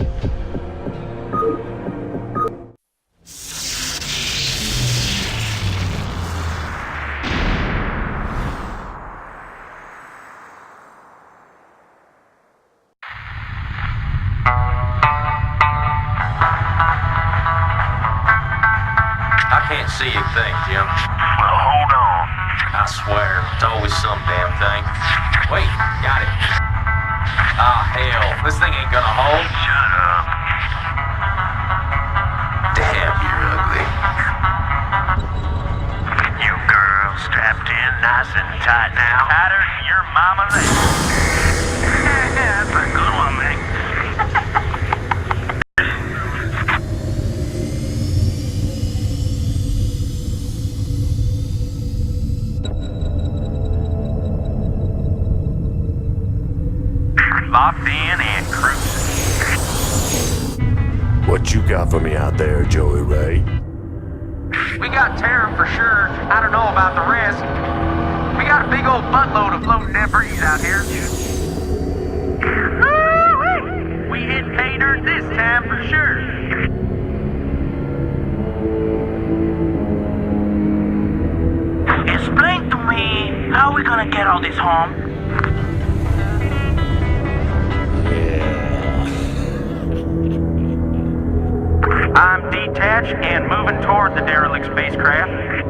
you nice and tight now. Tighter than your mama. That's a good one, man. Locked in and cruising. What you got for me out there, Joey Ray? We got Terra for sure. I don't know about the rest. We got a big old buttload of floating debris out here. We hit pay dirt this time for sure. Explain to me how we gonna get all this home. I'm detached and moving toward the derelict spacecraft.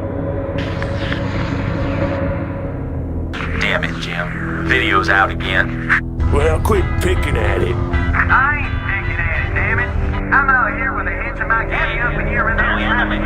Jim. Video's out again. Well, quit picking at it. I ain't picking at it, damn it. I'm out here with a hitch of my kitty up in here and there slapping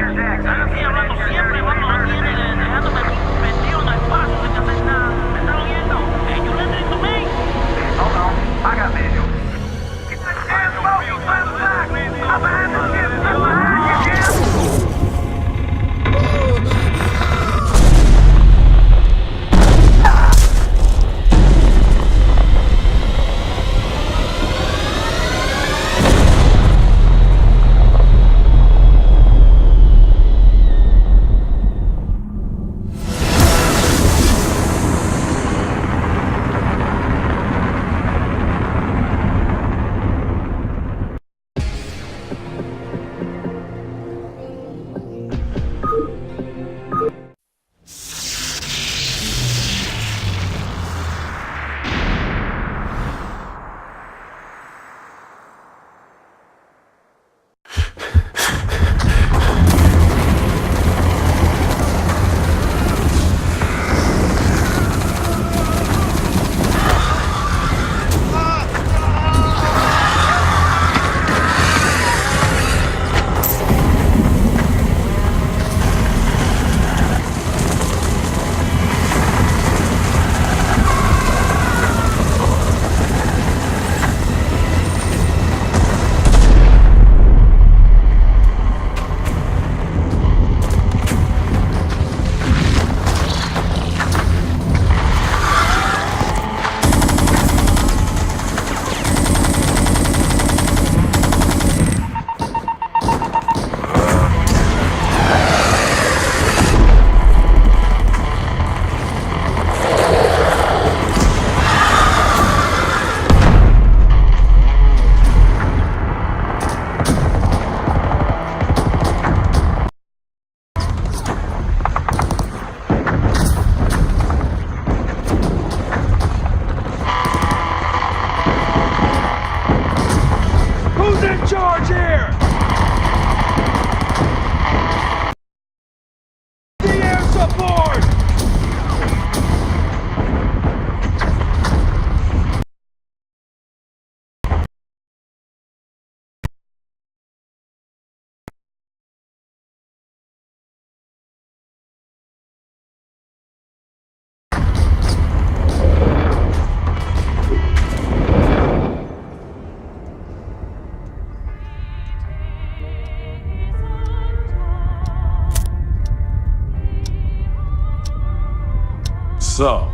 So,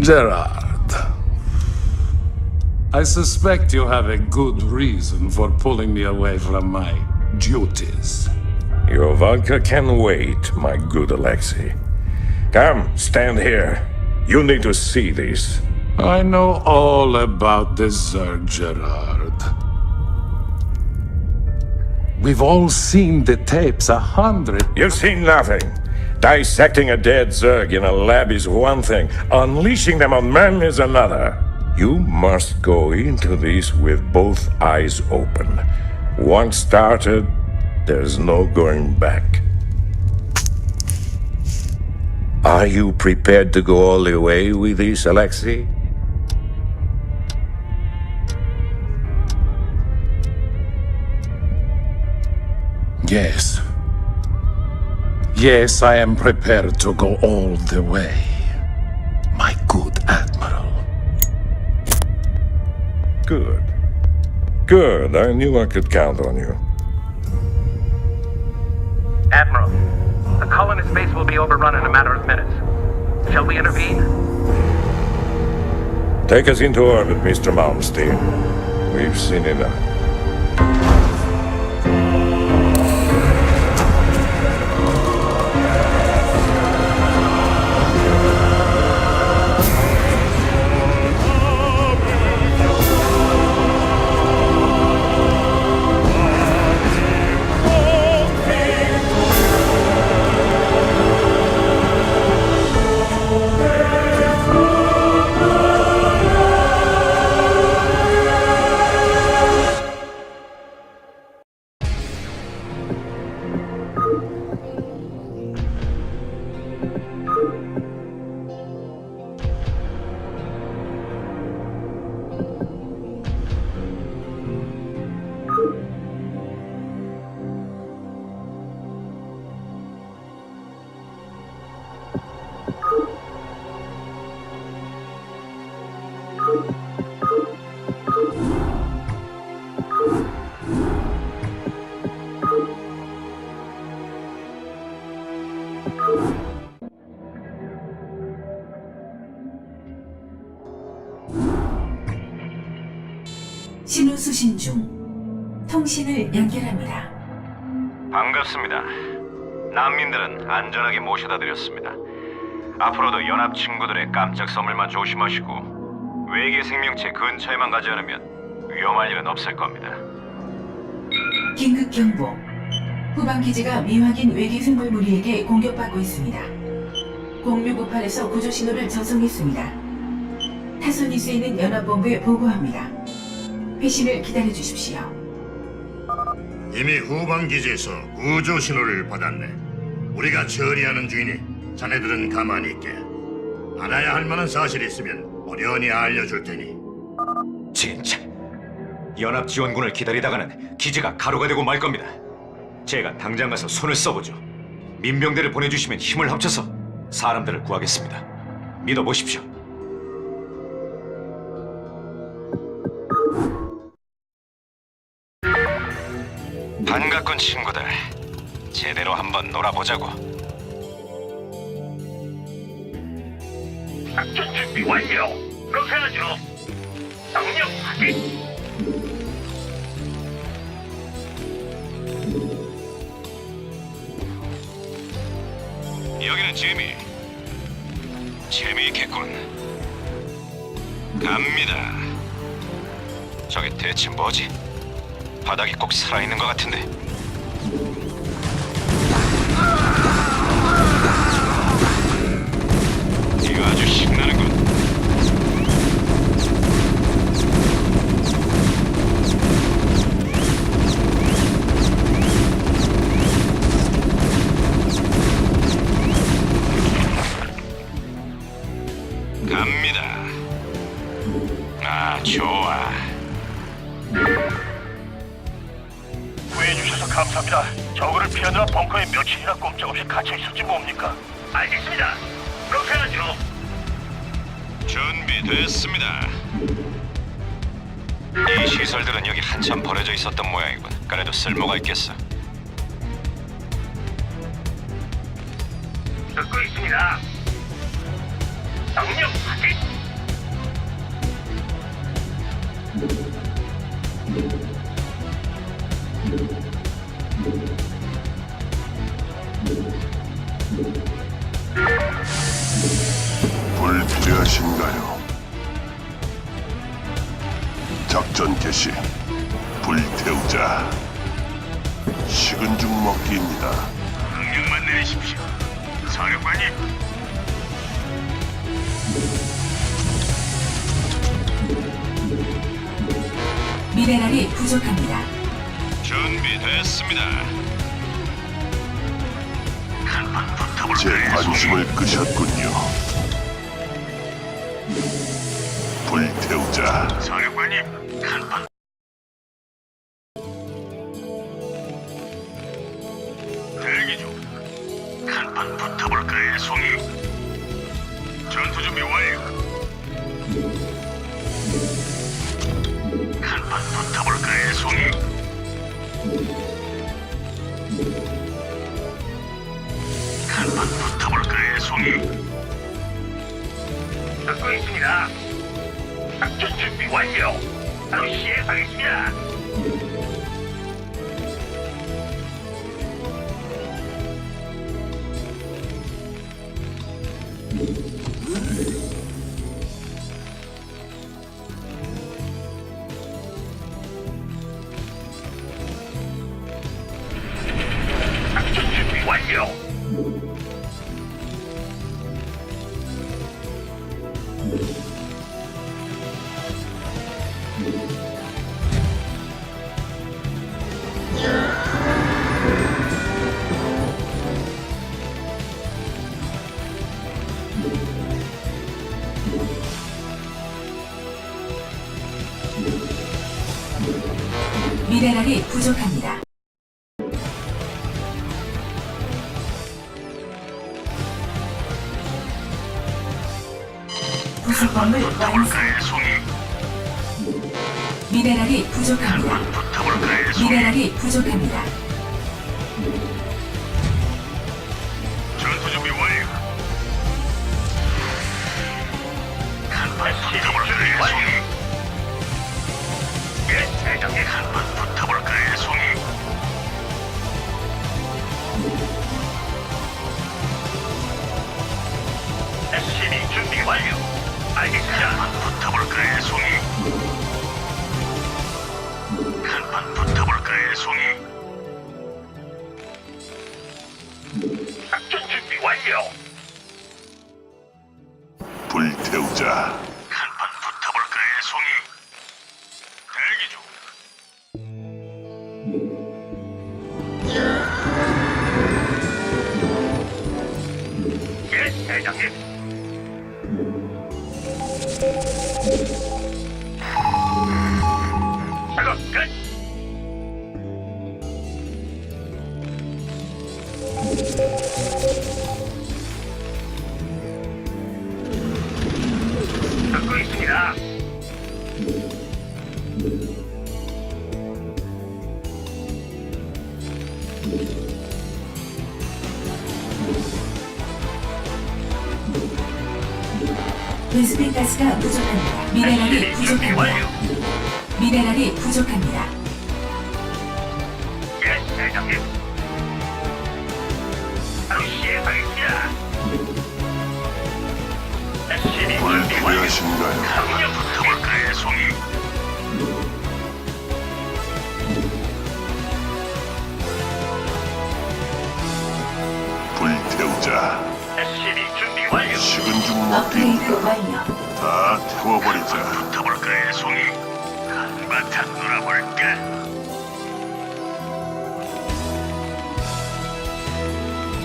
Gerard, I suspect you have a good reason for pulling me away from my duties. Your vodka can wait, my good Alexei. Come, stand here. You need to see this. I know all about Zerg, Gerard. We've all seen the tapes a hundred. You've seen nothing. Dissecting a dead Zerg in a lab is one thing, unleashing them on men is another. You must go into this with both eyes open. Once started, there's no going back. Are you prepared to go all the way with this, Alexei? Yes. Yes, I am prepared to go all the way. My good Admiral. Good. Good. I knew I could count on you. Admiral, the colonist base will be overrun in a matter of minutes. Shall we intervene? Take us into orbit, Mr. Malmsteen. We've seen enough. 수신 중. 통신을 연결합니다. 반갑습니다. 난민들은 안전하게 모셔다 드렸습니다. 앞으로도 연합 친구들의 깜짝 선물만 조심하시고 외계 생명체 근처에만 가지 않으면 위험할 일은 없을 겁니다. 긴급 경보. 후방 기지가 미확인 외계 생물 무리에게 공격받고 있습니다. 0698에서 구조 신호를 전송했습니다. 타선이 쓰이는 연합본부에 보고합니다. 회신을 기다려 주십시오. 이미 후방 기지에서 구조 신호를 받았네. 우리가 처리하는 중이니 자네들은 가만히 있게. 알아야 할 만한 사실이 있으면 어련히 알려줄 테니. 진짜 연합 지원군을 기다리다가는 기지가 가루가 되고 말 겁니다. 제가 당장 가서 손을 써보죠. 민병대를 보내주시면 힘을 합쳐서 사람들을 구하겠습니다. 믿어보십시오. 친구들. 제대로 한번 놀아보자고. 작전 준비 완료. 그렇게 하죠. 명령 확인. 여기는 재미. 재미있겠군. 갑니다. 저게 대체 뭐지? 바닥이 꼭 살아있는 것 같은데. 있겠어. 듣고 있습니다. 명령 확인. 불필요하신가요? 작전 개시. 불태우자. 식은 죽 먹기입니다. 명령만 내리십시오. 사령관님. 미네랄이 부족합니다. 준비됐습니다. 붙어볼 제 관심을 끄셨군요. 불태우자. 사령관님. 한판 듣고 있습니다. 작전 준비 완료. 바로 시행하겠습니다. 미네랄이 부족합니다. 부속범을 완성. 미네랄이 부족합니다. 미네랄이 부족합니다. 베스핀 가스가 부족합니다. 미네랄이 SCB 준비 부족합니다. 완료. 미네랄이 부족합니다. 예, 대장님. 바로 시행하겠습니다. SCB 뭘 준비 완료. 필요하신가요? 강력 붙어볼까요, 송이? 불태우자. 식은 죽 먹기. 업그레이드 완료. 다 태워버리자. 붙어볼까요, 송이? 한바탕 놀아볼까?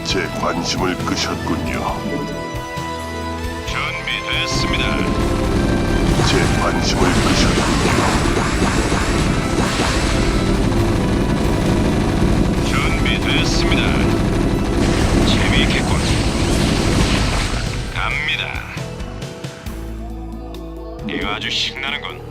제 관심을 끄셨군요. 준비됐습니다. 제 관심을 끄셨군요. 준비됐습니다. 아주 신나는군.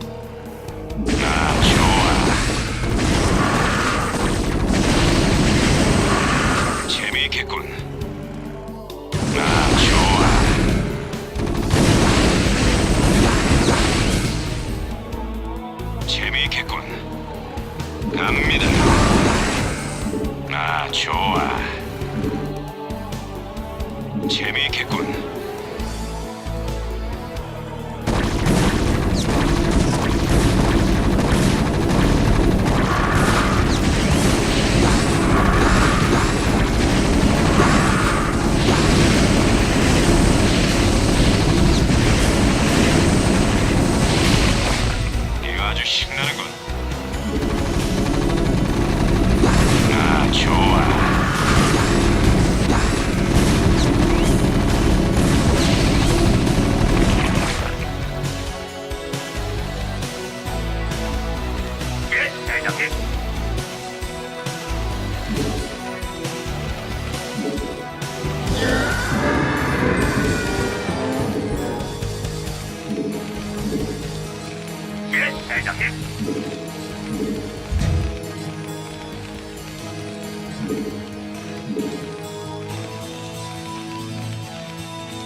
대장님.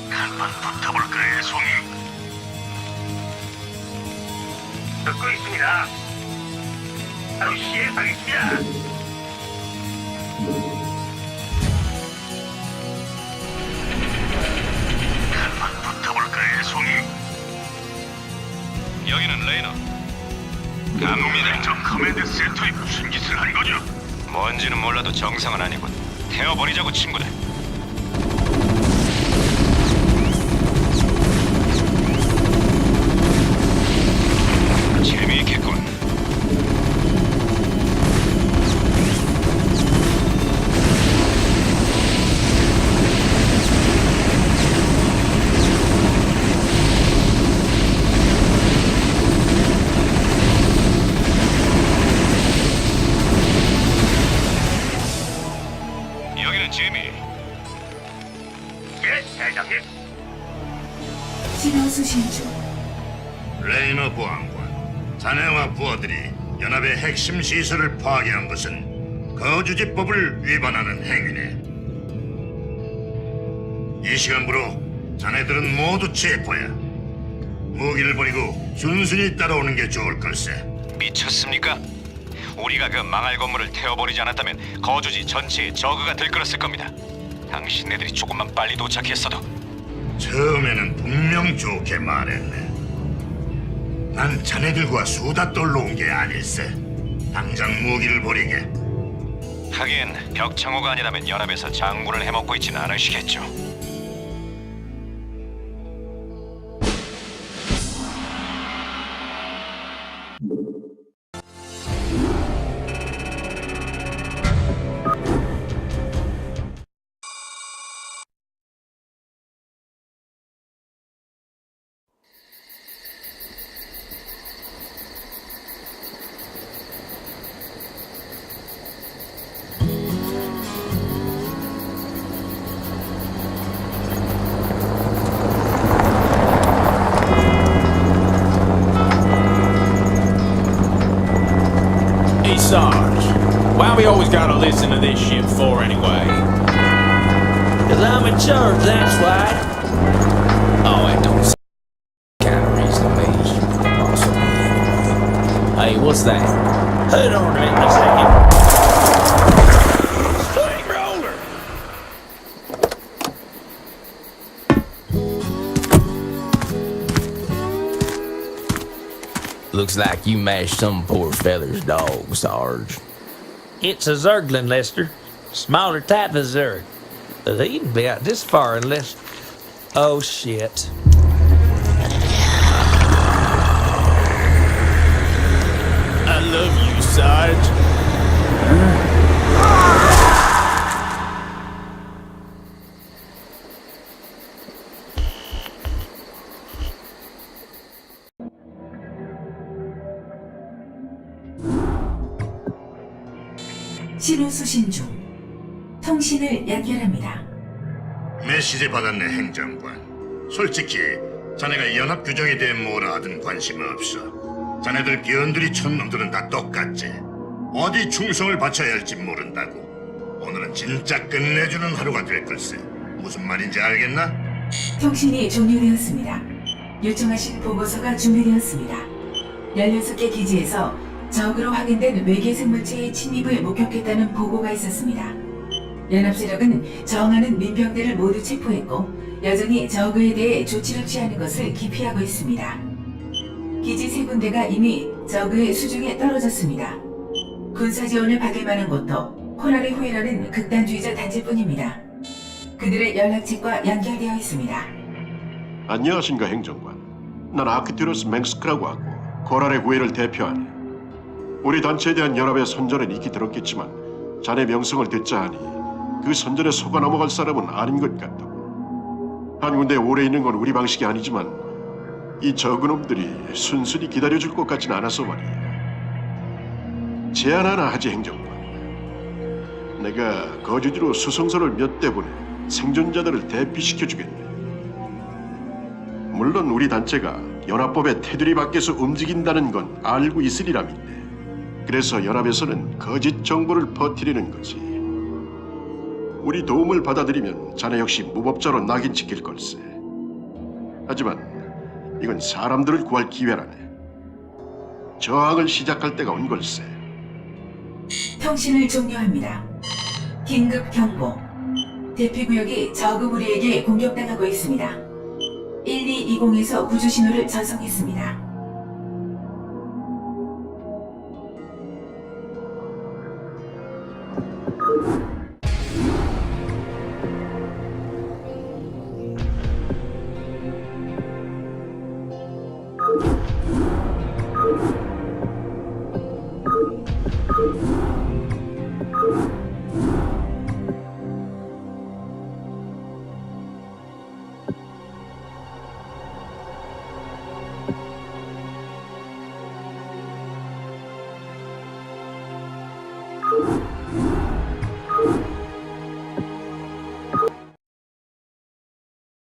한번 붙어볼까요, 송이? 듣고 있습니다. 바로 시행하겠습니다. 커맨드 센터에 무슨 짓을 한 거죠? 뭔지는 몰라도 정상은 아니군. 태워버리자고 친구들. 핵심 시설을 파괴한 것은 거주지법을 위반하는 행위네. 이 시간부로 자네들은 모두 체포야. 무기를 버리고 순순히 따라오는 게 좋을 걸세. 미쳤습니까? 우리가 그 망할 건물을 태워버리지 않았다면 거주지 전체에 저그가 들끓었을 겁니다. 당신네들이 조금만 빨리 도착했어도 처음에는 분명 좋게 말했네. 난 자네들과 수다 떨러 온 게 아닐세. 당장 무기를 버리게. 하긴 벽창호가 아니라면 연합에서 장군을 해먹고 있지는 않으시겠죠. Gotta listen to this shit for anyway? Cause I'm in charge, that's why. Oh, that don't s- kind of reason to me. Possibly. Hey, what's that? Hold on a minute a second. Swing roller. Looks like you mashed some poor feather's dog, Sarge. It's a Zerglin, Lester. Smaller type of Zerg. But they even be out this far unless. Oh shit. I love you, Sarge. 신호 수신 중. 통신을 연결합니다. 메시지 받았네 행정관. 솔직히 자네가 연합 규정에 대해 뭐라 하든 관심 없어. 자네들 비언들이 천 놈들은 다 똑같지. 어디 충성을 바쳐야 할지 모른다고. 오늘은 진짜 끝내주는 하루가 될 걸세. 무슨 말인지 알겠나? 통신이 종료되었습니다. 요청하신 보고서가 준비되었습니다. 16개 기지에서 적으로 확인된 외계 생물체의 침입을 목격했다는 보고가 있었습니다. 연합 세력은 정하는 민병대를 모두 체포했고 여전히 적에 대해 조치를 취하는 것을 기피하고 있습니다. 기지 세 군데가 이미 적의 수중에 떨어졌습니다. 군사 지원을 받을 만한 곳도 코랄의 호이라는 극단주의자 단체뿐입니다. 그들의 연락책과 연결되어 있습니다. 안녕하신가 행정관. 난 아크티로스 맹스크라고 하고 코랄의 구애를 대표하니 우리 단체에 대한 연합의 선전은 익히 들었겠지만 자네 명성을 듣자 하니 그 선전에 속아 넘어갈 사람은 아닌 것 같다고. 한 군데 오래 있는 건 우리 방식이 아니지만 이 적은 놈들이 순순히 기다려줄 것 같진 않아서 말이야. 제안 하나 하지 행정관. 내가 거주지로 수송선을 몇 대 보내 생존자들을 대피시켜 주겠네. 물론 우리 단체가 연합법의 테두리 밖에서 움직인다는 건 알고 있으리라 믿네. 그래서 연합에서는 거짓 정보를 퍼뜨리는 거지. 우리 도움을 받아들이면 자네 역시 무법자로 낙인 찍힐 걸세. 하지만 이건 사람들을 구할 기회라네. 저항을 시작할 때가 온 걸세. 통신을 종료합니다. 긴급 경보. 대피구역이 저그 무리에게 공격당하고 있습니다. 1220에서 구조 신호를 전송했습니다.